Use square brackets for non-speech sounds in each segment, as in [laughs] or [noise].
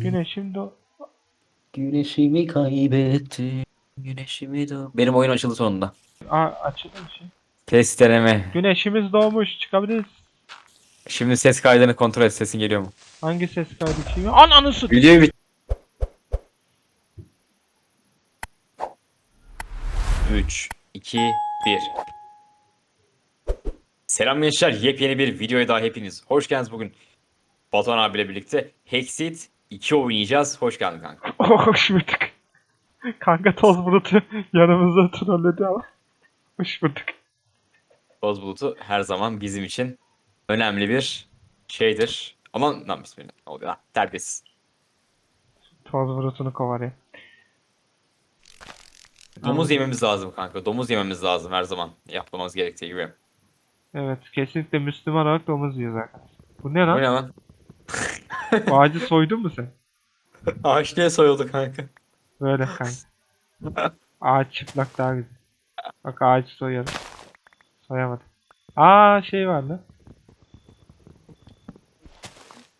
Güneşim do... Güneşimi kaybettim. Güneşimi de... Benim oyun açıldı sonunda. Aa açıldı bir şey. Test deneme. Güneşimiz doğmuş çıkabiliriz. Şimdi ses kaydını kontrol et. Sesin geliyor mu? Hangi ses kaydı çıkıyor? Ananı sık. Videoyu bit. 3, 2, 1. Selam gençler. Yepyeni bir videoya daha hepiniz. Hoş geldiniz bugün. Batuhan abiyle birlikte Hexit 2 oynayacağız. Hoş geldin kanka. [laughs] Oh, hoş bulduk. Kanka toz bulutu yanımızda trolledi ama. Hoş bulduk. Boz bulutu her zaman bizim için önemli bir şeydir. Aman lan bismillah. Ne oluyor lan? Terbiyesiz. Toz bulutunu kovarıyor. Domuz yememiz lazım kanka. Domuz yememiz lazım her zaman. Yapmamız gerektiği gibi. Evet kesinlikle Müslüman olarak domuz yiyoruz arkadaşlar. Bu ne Bu lan? ne lan? Bu ağacı soydun mu sen? Ağaç niye soyuldu kanka? Böyle kanka. Ağaç çıplak daha güzel. Bak ağacı soyalım. Soyamadım. Aa şey var lan.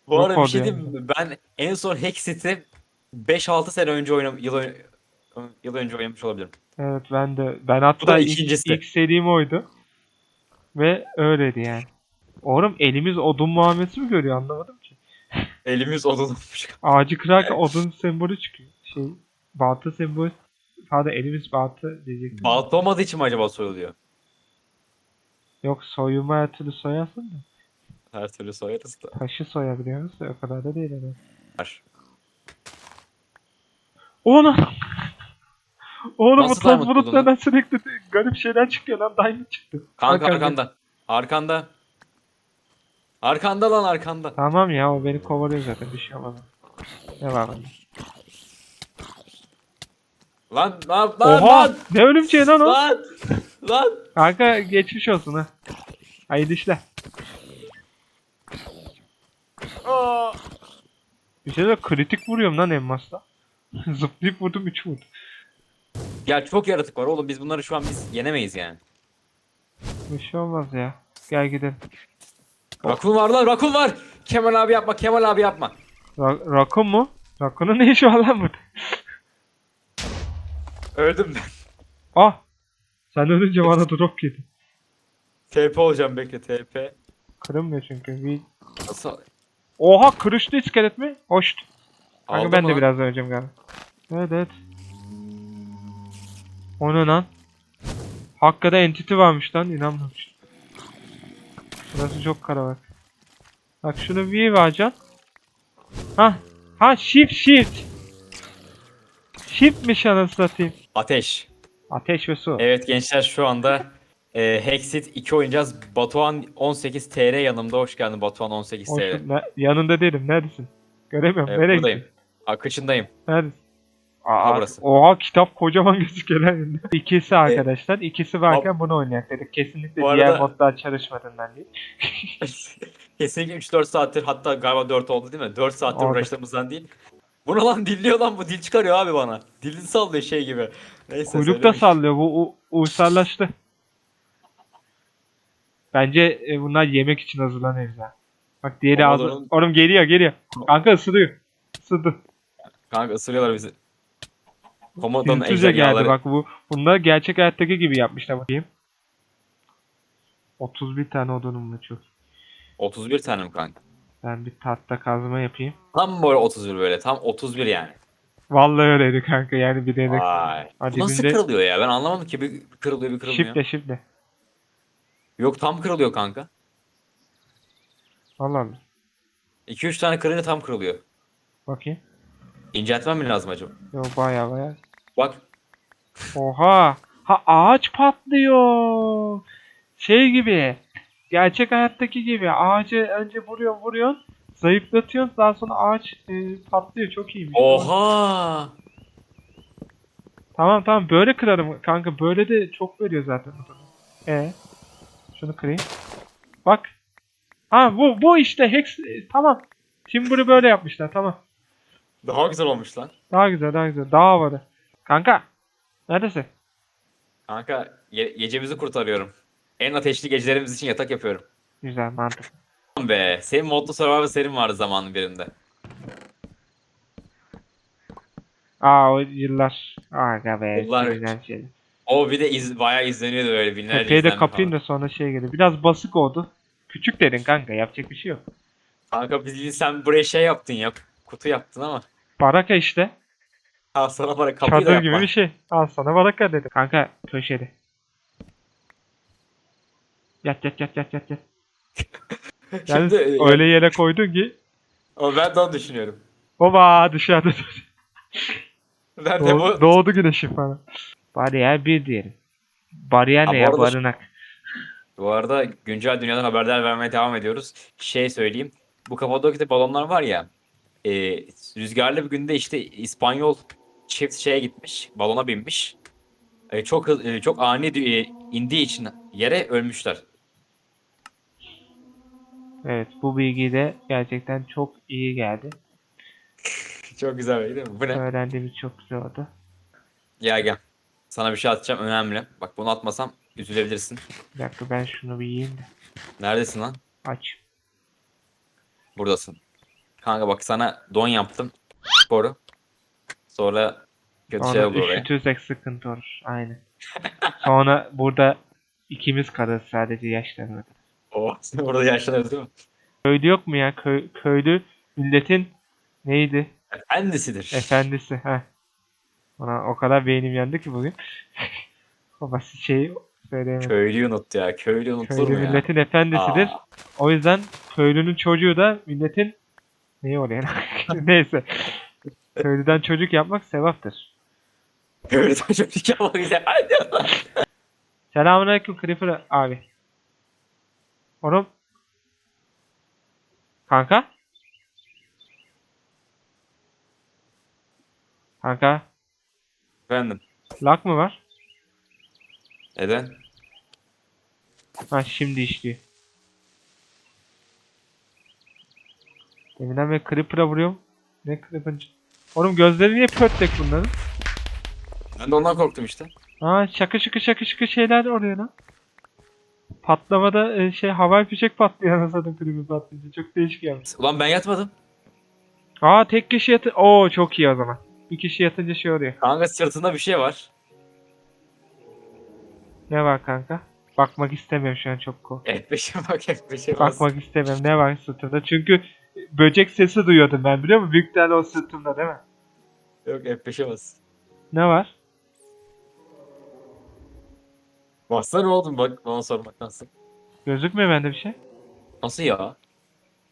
Bu Yok arada bir şey diyeyim mi? Ben en son Hexit'i 5-6 sene önce oynam yıl, yıl önce oynamış olabilirim. Evet ben de. Ben hatta da ilk, ikincisi. ilk serim oydu. Ve öyleydi yani. Oğlum elimiz odun muamelesi mi görüyor anlamadım Elimiz odunmuş. [laughs] Ağacı kırarken odun sembolü çıkıyor. Şey balta sembolü. Pardon elimiz balta diyecektim. Balta olmadığı için mi acaba soyuluyor? Yok soyulma her türlü soyarsın da. Her türlü soyarız da. Taşı soyabiliyoruz da o kadar da değil herhalde. Var. Oğlum. Oğlum bu Nasıl toz diamond bulutlardan sürekli garip şeyler çıkıyor lan. Diamond çıktı. Kanka Bak, arkanda. Arkanda. Arkanda lan arkanda. Tamam ya o beni kovalıyor zaten bir şey olmaz. Ne var bende? Lan lan lan Oha! lan. Ne ölümceği lan o? Lan. Lan. Kanka geçmiş olsun ha. Hayırlı işler. Aa. Bir şey de kritik vuruyorum lan elmasla. [laughs] Zıplayıp vurdum 3 vurdum. Ya çok yaratık var oğlum biz bunları şu an biz yenemeyiz yani. Bir şey olmaz ya. Gel gidelim. Rakun var lan rakun var. Kemal abi yapma Kemal abi yapma. Ra- Rakun mu? Rakunun ne işi var lan burada? Öldüm ben. Ah! Sen ölünce bana drop yedi. TP olacağım bekle TP. Kırılmıyor çünkü. Bir... Nasıl? Oha kırıştı iskelet mi? Hoş. Kanka ben de lan? biraz öleceğim galiba. Evet evet. O ne lan? Hakkada entity varmış lan inanmamıştım. Burası çok karabalık. Bak şunu bir alacaksın. Ha, ha shift shift. Shiftmiş anasını satayım. Ateş. Ateş ve su. Evet gençler şu anda e, Hexit 2 oynayacağız. Batuhan 18 TR yanımda. Hoş geldin Batuhan 18 Hoş- TR. ne- yanında değilim. Neredesin? Göremiyorum. Evet, Nereye buradayım. gittin? Akışındayım. Neredesin? Ha, burası. Oha kitap kocaman [laughs] gözüküyor lan. İkisi arkadaşlar. ikisi varken bunu oynayak dedik. Kesinlikle Bu diğer arada- modlar çalışmadığından değil. [laughs] Kesinlikle 3-4 saattir hatta galiba 4 oldu değil mi? 4 saattir Oldu. uğraştığımızdan değil. Bunu lan dilliyor lan bu dil çıkarıyor abi bana. Dilini sallıyor şey gibi. Neyse Kuyruk da söylemiş. sallıyor. Bu u- uysallaştı. Bence e, bunlar yemek için hazırlanıyor ya. Bak diğeri Ama ağzı... oğlum- Oğlum geliyor geliyor. Kanka ısırıyor. Isırdı. Kanka ısırıyorlar bizi. Komodanın Yüzsüzce geldi ejderhaları. bak bu. Bunlar gerçek hayattaki gibi yapmışlar bakayım. 31 tane odunum var çok. 31 tane mi kanka? Ben bir tahta kazma yapayım. Tam böyle 31 böyle. Tam 31 yani. Vallahi öyleydi kanka yani bir denek. Vay. Bu nasıl kırılıyor ya? Ben anlamadım ki bir kırılıyor bir kırılmıyor. Şifle şifle. Yok tam kırılıyor kanka. Allah Allah. 2-3 tane kırınca tam kırılıyor. Bakayım. İnceltmem mi lazım acaba? Yo baya baya. Bak. Oha. Ha ağaç patlıyor. Şey gibi. Gerçek hayattaki gibi. Ağacı önce vuruyor vuruyorsun. Zayıflatıyorsun. Daha sonra ağaç e, patlıyor. Çok iyiymiş. Oha. Tamam tamam böyle kırarım kanka. Böyle de çok veriyor zaten. E Şunu kırayım. Bak. Ha bu bu işte hex e, tamam. Timber'ı böyle yapmışlar tamam. Daha güzel olmuş lan. Daha güzel daha güzel. Daha havalı. Kanka. Neredesin? Kanka ge- gecemizi kurtarıyorum. En ateşli gecelerimiz için yatak yapıyorum. Güzel mantık. Aman Be, senin modlu Survivor serin vardı zamanın birinde. Aa o yıllar. Aga be. Yıllar sevilen şeyler. O bir de iz, bayağı izleniyordu öyle binlerce Tepeye de izlenme kapayım falan. da sonra şey gelir. Biraz basık oldu. Küçük dedin kanka yapacak bir şey yok. Kanka bildiğin sen buraya şey yaptın ya. Kutu yaptın ama. Baraka işte. Al sana bana kapıyı da Çadır yapma. gibi bir şey. Al sana baraka dedi. Kanka köşede. Yat yat yat yat yat yat. [laughs] Yani Şimdi e, öyle yere koydun ki o ben de onu düşünüyorum. Baba dışarıda [laughs] Ben de doğ- bu doğdu güneşi falan. Bariyer bir diyelim. Bariyer Ha, ne bu ya arada- barınak. Bu arada güncel dünyadan haberler vermeye devam ediyoruz. Şey söyleyeyim. Bu Kapadokya'da balonlar var ya. E, rüzgarlı bir günde işte İspanyol çift şeye gitmiş. Balona binmiş. E, çok e, çok ani e, indiği için yere ölmüşler. Evet bu bilgi de gerçekten çok iyi geldi. Çok güzel değil mi? Bu ne? Öğrendiğimiz çok güzel oldu. Ya gel. Sana bir şey atacağım önemli. Bak bunu atmasam üzülebilirsin. Bir dakika ben şunu bir yiyeyim de Neredesin lan? aç. Buradasın. Kanka bak sana don yaptım. Koru. Sonra kötü şey olur oraya. üşütürsek sıkıntı olur. Aynen. [laughs] Sonra burada ikimiz kalırız sadece yaşlarına. Oh, [laughs] orada yaşlanırız değil mi? Köylü yok mu ya? Köy, köylü milletin neydi? Efendisidir. Efendisi. Heh. Ona o kadar beynim yandı ki bugün. [laughs] o basit şeyi söyleyemedim. Köylüyü unuttu ya. Köylü unutulur Köylü mu ya? milletin efendisidir. Aa, O yüzden köylünün çocuğu da milletin neyi oluyor? [laughs] [laughs] Neyse. Köylüden çocuk yapmak sevaptır. köylüden çocuk yapmak güzel. Hadi Allah. Selamünaleyküm Creeper abi. Oğlum. Kanka. Kanka. Efendim. Lag mı var? Neden? Ha şimdi işliyor. Deminden beri Creeper'a vuruyorum. Ne Creeper'ın? Oğlum gözleri niye pörtlek bunların? Ben de ondan korktum işte. Ha şakı şıkı şakı şıkı şeyler oluyor lan. Patlamada e, şey havai fişek patlıyor anasını Creeper patlayınca. Çok değişik yapmış. Ulan ben yatmadım. Aa tek kişi yatı... Oo çok iyi o zaman. Bir kişi yatınca şey oluyor. Kanka sırtında bir şey var. Ne var kanka? Bakmak istemiyorum şu an çok kork. F5'e bak F5'e bas. Bakmak istemiyorum. Ne var sırtımda? Çünkü böcek sesi duyuyordum ben biliyor musun? Büyük ihtimalle o sırtımda değil mi? Yok F5'e bas. Ne var? Bassana oğlum bak bana sormak nasıl. Gözükmüyor bende bir şey. Nasıl ya?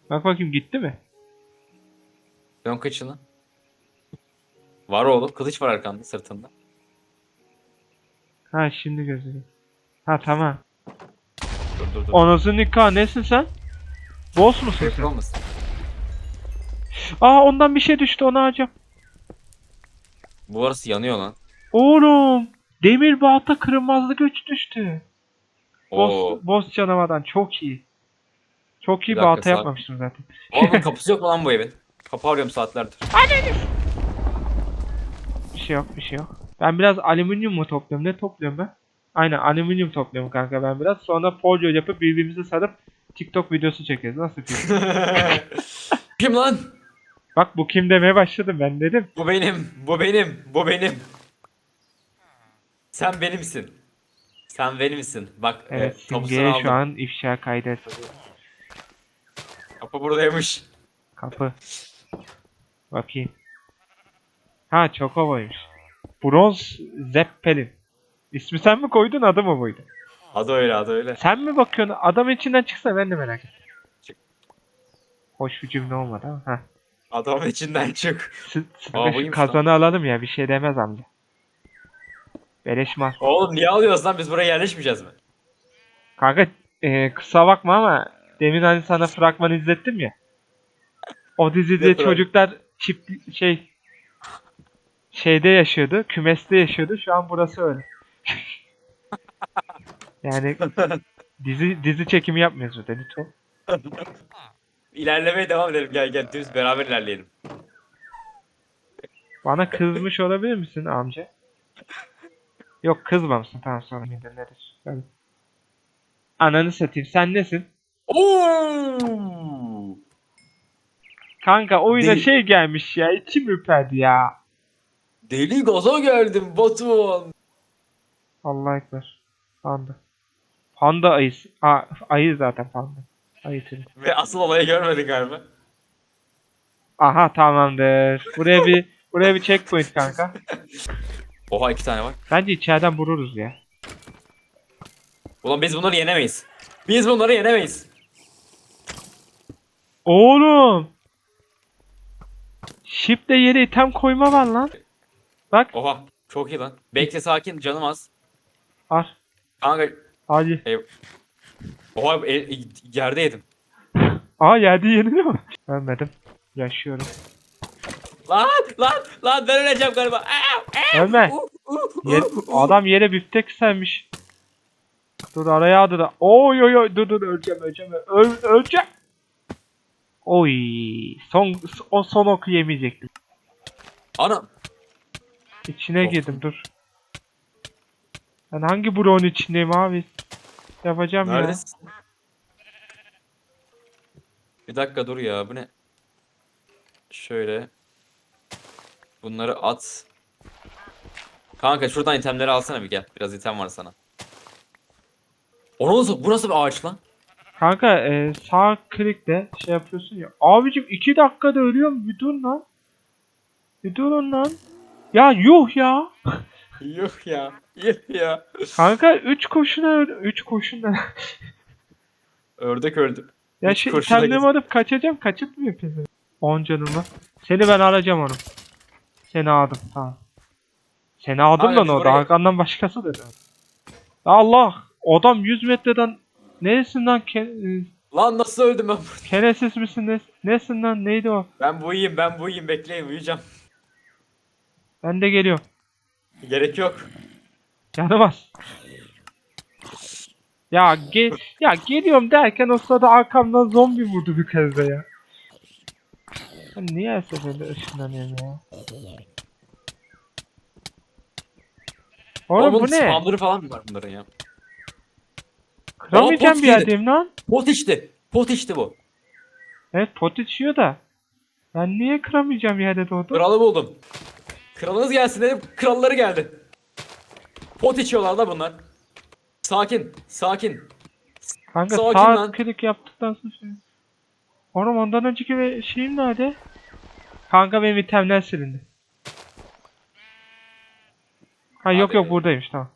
Bak bakayım gitti mi? Dön kıçını. Var oğlum. Kılıç var arkanda sırtında. Ha şimdi gözüküyor. Ha tamam. Dur dur dur. Onuzun nikah nesin sen? Boss musun Şey sen? olmasın. Aa ondan bir şey düştü onu alacağım. Bu arası yanıyor lan. Oğlum demir balta kırılmazlık güç düştü. Boss, Oo. boss canavardan çok iyi. Çok iyi Bir bir dakika, balta sağ- yapmamıştım zaten. Oğlum [laughs] kapısı yok mu lan bu evin? Kapı arıyorum saatlerdir. Bir şey yok bir şey yok. Ben biraz alüminyum mu topluyorum ne topluyorum ben? Aynen alüminyum topluyorum kanka ben biraz. Sonra folyo yapıp birbirimize sarıp TikTok videosu çekeriz. Nasıl fikir? [laughs] [laughs] Kim lan? Bak bu kim demeye başladım ben dedim. Bu benim. Bu benim. Bu benim. Sen benimsin. Sen benimsin. Bak Evet e, tapusunu simgeye aldım. şu an ifşa kaydet. Kapı buradaymış. Kapı. Bakayım. Ha Chocobo'ymuş. Bronz Zeppelin. İsmi sen mi koydun adı mı buydu? Adı öyle adı öyle. Sen mi bakıyorsun? Adam içinden çıksa ben de merak ettim. Çık. Hoş bir cümle olmadı ama. Ha. Adamın içinden çık. Aa, kazanı alalım ya bir şey demez amca. Beleş mal. Oğlum niye alıyoruz lan biz buraya yerleşmeyeceğiz mi? Kanka e, kısa bakma ama demin hani sana fragman izlettim ya. O dizide çocuklar çift şey şeyde yaşıyordu, kümeste yaşıyordu. Şu an burası öyle. yani [laughs] dizi dizi çekimi yapmıyoruz burada lütfen. [laughs] İlerlemeye devam edelim gel gel düz beraber ilerleyelim. Bana kızmış olabilir misin amca? Yok kızmamışsın tamam sonra midir nedir? Hadi. Ananı satayım sen nesin? Oo! Kanka oyuna Değil. şey gelmiş ya içim ürperdi ya. Deli gaza geldim Batuhan. Allah ekber. Panda. Panda ayısı. Ha, ayı zaten panda. Ayı türü. Ve asıl olayı görmedik galiba. Aha tamamdır. Buraya bir buraya bir checkpoint kanka. [laughs] Oha iki tane var. Bence içeriden vururuz ya. Ulan biz bunları yenemeyiz. Biz bunları yenemeyiz. Oğlum. Ship'te yere item koyma var lan. Bak. Oha çok iyi lan. Bekle sakin canım az. Al. Kanka Hadi. Oha e, e, yerde yedim. Aa yerde yeniliyor mu? Ölmedim. Yaşıyorum. Lan lan lan ben öleceğim galiba. Aa, aa, Ölme. uh, uh, Yer- uh, uh. adam yere biftek sermiş. Dur araya adı da. Oy oy oy dur dur öleceğim öleceğim. Öl, öleceğim. Oy. Son o son oku yemeyecektim. Ana İçine Of. girdim dur. Ben hangi bloğun içindeyim abi? Yapacağım ya. neredesin? Bir dakika dur ya bu ne? Şöyle. Bunları at. Kanka şuradan itemleri alsana bir gel. Biraz item var sana. O nasıl? Bu nasıl bir ağaç lan? Kanka e, sağ klikle şey yapıyorsun ya. Abicim 2 dakikada ölüyorum. Bir dur lan. Bir durun lan. Ya yuh ya. [laughs] Yok ya. Ya. Kanka 3 koşuna öl 3 koşuna. Ördek öldü. ya Üç şey kurşuna itemlerimi gitsin. alıp kaçacağım. Kaçırtmıyor pezi. 10 canımı. Seni ben arayacağım onu. Seni aldım. Tamam. Seni aldım da ne oldu? Hakan'dan başkası dedi. Allah! Adam 100 metreden neresinden ke e, Lan nasıl öldüm ben? burada? kenesiz misin? Ne, nesin lan? Neydi o? Ben bu iyiyim ben bu iyiyim bekleyin uyuyacağım. Ben de geliyorum. Gerek yok. Yanamaz. Ya ge ya geliyorum derken o sırada arkamdan zombi vurdu bir kez de ya. Ben niye her seferinde ışınlanıyorum ya? Oğlum bu ne? spamları falan mı var bunların ya? Kıramayacağım pot bir yedi. yerdeyim lan. Pot içti. Pot içti bu. Evet pot içiyor da. Ben niye kıramayacağım bir yerde doğdum? Kralı buldum. Kralınız gelsin dedim. Kralları geldi. Pot içiyorlar da bunlar. Sakin. Sakin. Kanka sakin sağ lan. klik yaptıktan sonra şey. Oğlum ondan önceki ve şeyim nerede? Kanka benim itemler silindi. Ha yok Abi- yok buradaymış tamam.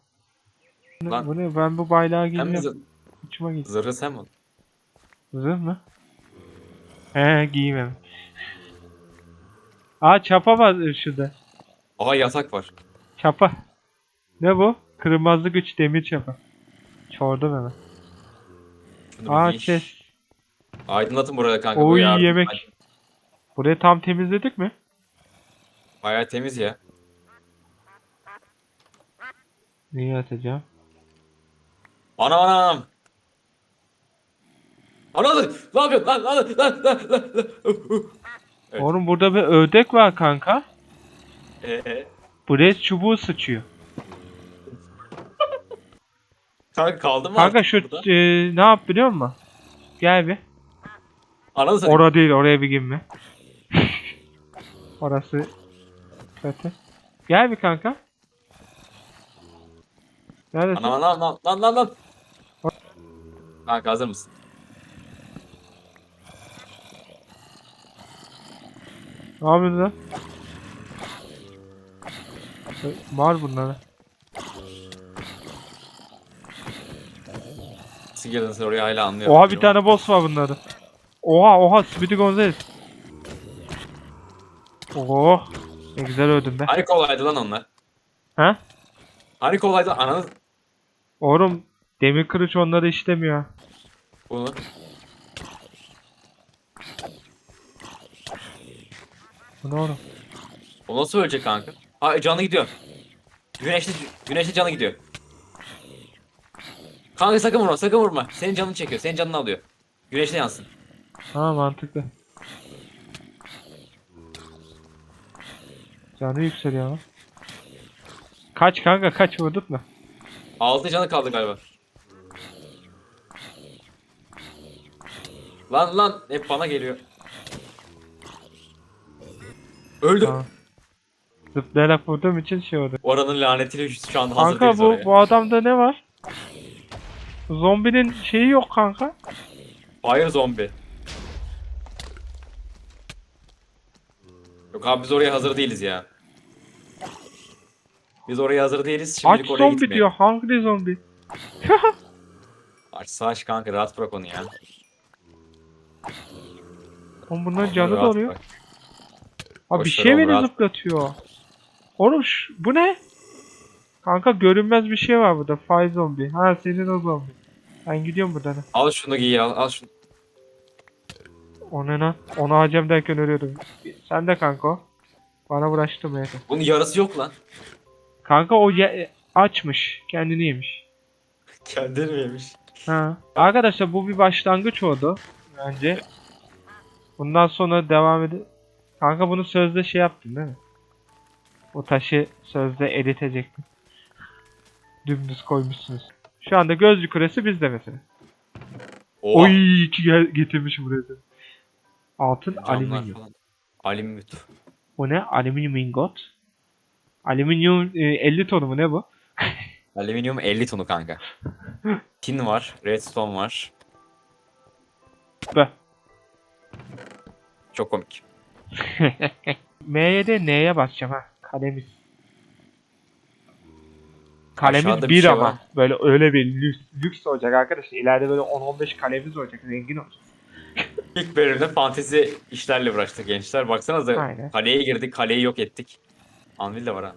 Bu ne- Lan. Bu ne? Ben bu bayrağı Hem giymiyorum. zır- Uçuma gitti. zırhı sen mi? Zırh mı? He giymem. Aa çapa var şurada. Aha yatak var. Çapa. Ne bu? Kırmızı güç demir çapa. Çordum hemen. Şunu bir Aa giy. chest. Aydınlatın buraya kanka. bu Oy yardım- yemek. Burayı tam temizledik mi? Bayağı temiz ya. Niye atacağım? Anam anam. Anam. Ne yapıyorsun lan lan lan lan lan lan. Evet. Oğlum burada bir ördek var kanka. Ee, Blaze çubuğu sıçıyor. Kanka kaldın mı Kanka artık şu burada? e, ne yap biliyor musun? Gel bir. Ananı satayım. Ora değil oraya bir girme. [laughs] Orası kötü. Gel bir kanka. Neredesin? Anam anam lan lan lan lan. Kanka hazır mısın? Ne yapıyorsun lan? Var bunlara. Nasıl girdin sen oraya hala anlıyorum. Oha bir tane boss var bunlarda. Oha oha Speedy Gonzales. Oh. Ne güzel öldüm be. Hani kolaydı lan onlar? Ha? Hani kolaydı ananı Oğlum demir kılıç onları işlemiyor. bunu. Bu ne oğlum? O nasıl ölecek kanka? Ha canı gidiyor. Güneşli güneşli canı gidiyor. Kanka sakın vurma sakın vurma. Senin canını çekiyor. Senin canını alıyor. Güneşli yansın. Ha mantıklı. Canı yükseliyor ama. Kaç kanka kaç vurduk mu? Altı canı kaldı galiba. Lan lan hep bana geliyor. Öldü. Tamam. Zıplayarak vurduğum için şey oldu. Oranın lanetiyle şu anda hazır Kanka değiliz bu, oraya. bu adamda ne var? Zombinin şeyi yok kanka. Fire zombi. Yok abi biz oraya hazır değiliz ya. Biz oraya hazır değiliz. Aç Şimdilik oraya zombi gitmeyelim. diyor. Hungry zombi. [laughs] Aç savaş kanka rahat bırak onu ya. Oğlum bunların canı Rahat doluyor. bırak. Abi bir Boş ver şey oğlum, beni rahat. zıplatıyor. Oğlum şu- bu ne? Kanka görünmez bir şey var burada. Fire zombi. Ha senin o zombi. Ben gidiyorum buradan. Al şunu giy al, al şunu. O ne? Onu hacem derken ölüyordum. Sen de kanka o. Bana uğraştı mı Bunun yarısı yok lan. Kanka o ye- açmış. Kendini yemiş. [laughs] Kendini mi yemiş? Ha. Arkadaşlar bu bir başlangıç oldu. Bence. Bundan sonra devam edin. Kanka bunu sözde şey yaptın değil mi? Bu taşı sözde eritecektin. Dümdüz koymuşsunuz. Şu anda gözcü kulesi bizde mesela. Oha. Oy iki gel getirmiş buraya. da. Altın alüminyum. falan. Alüminyum. O ne? Alüminyum ingot. Alüminyum e, 50 tonu mu ne bu? [laughs] Alüminyum 50 tonu kanka. Tin var, redstone var. Be. Çok komik. [laughs] M'ye de N'ye basacağım ha. Kalemiz. Kalemiz Aşağıda bir bir şey ama. var. Böyle öyle bir lüks, lüks olacak arkadaşlar. İleride böyle 10-15 kalemiz olacak. Zengin olacak. İlk bölümde fantezi işlerle uğraştık gençler. Baksanıza Aynen. kaleye girdik, kaleyi yok ettik. Anvil de var ha.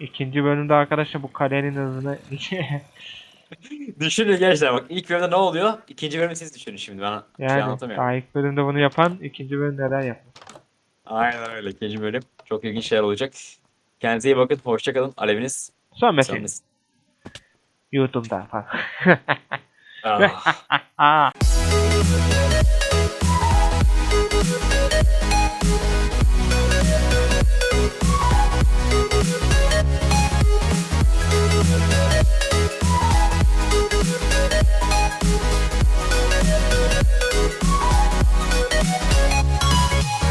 İkinci bölümde arkadaşlar bu kalenin hızını [laughs] Düşünün gençler bak ilk bölümde ne oluyor? İkinci bölümü siz düşünün şimdi ben şey yani anlatamıyorum. daha ilk bölümde bunu yapan ikinci bölüm neler yapmış. Aynen öyle ikinci bölüm. Çok ilginç şeyler olacak. Kendinize iyi bakın. Hoşçakalın. Aleviniz. Mesele Canınız. YouTube'da falan. Ah. Aa. [laughs]